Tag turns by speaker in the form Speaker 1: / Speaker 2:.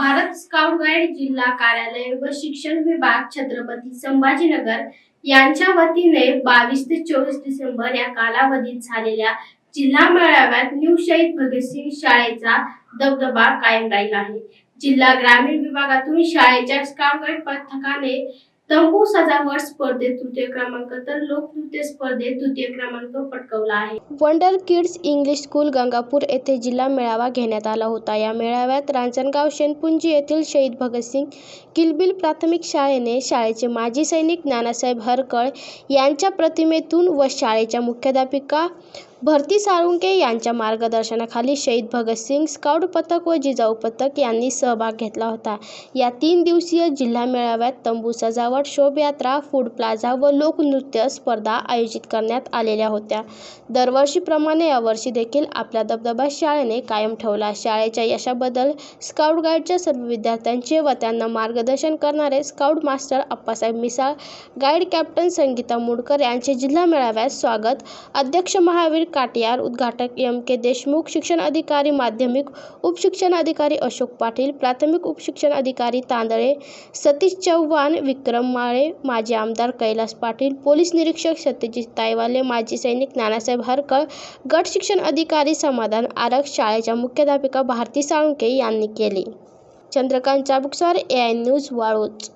Speaker 1: Bharat scout guide जिल्हा कार्यालय व शिक्षण विभाग छत्रपती संभाजीनगर यांच्या वतीने बावीस ते चोवीस डिसेंबर या कालावधीत झालेल्या जिल्हा मेळाव्यात न्यू शहीद भगतसिंग शाळेचा दबदबा कायम राहिला आहे. जिल्हा ग्रामीण विभागातून शाळेच्या स्काउट गाईड पथकाने तंबू सजावट स्पर्धेत तृतीय क्रमांक तर लोकनृत्य स्पर्धेत तृतीय क्रमांक पटकवला आहे. Wonder kids English school Gangapur येथे जिल्हा मेळावा घेण्यात आला होता. या मेळाव्यात रांजणगाव शेनपुंजी येथील शहीद भगतसिंग किलबिल प्राथमिक शाळेने शाळेचे माजी सैनिक नानासाहेब हरकळ यांच्या प्रतिमेतून व शाळेच्या मुख्याध्यापिका भरती साळुंके यांच्या मार्गदर्शनाखाली शहीद भगतसिंग स्काउट पथक व जिजाऊ पथक यांनी सहभाग घेतला होता. या तीन दिवसीय जिल्हा मेळाव्यात तंबू सजावट शोभयात्रा फूड प्लाझा व लोकनृत्य स्पर्धा आयोजित करण्यात आलेल्या होत्या. दरवर्षीप्रमाणे यावर्षी देखील आपला दबदबा शाळेने कायम ठेवला. शाळेच्या यशाबद्दल स्काउट गाईडच्या सर्व विद्यार्थ्यांचे व त्यांना मार्गदर्शन करणारे scout master Appasaheb Misal guide captain Sangita Mudkar यांचे जिल्हा मेळाव्यात स्वागत. अध्यक्ष महावीर काटियार उद्घाटक एम. के. देशमुख शिक्षण अधिकारी माध्यमिक उपशिक्षण अधिकारी अशोक पाटील प्राथमिक उपशिक्षण अधिकारी तांदळे सतीश चव्हाण विक्रम माळे माजी आमदार कैलास पाटील पोलीस निरीक्षक सत्यजित ताईवाले माजी सैनिक नानासाहेब हरकळ गट शिक्षण अधिकारी समाधान आरग शाळेच्या मुख्याध्यापिका भारती साळुंके यांनी केली. Chandrakant Chabuksar A I news Waluj.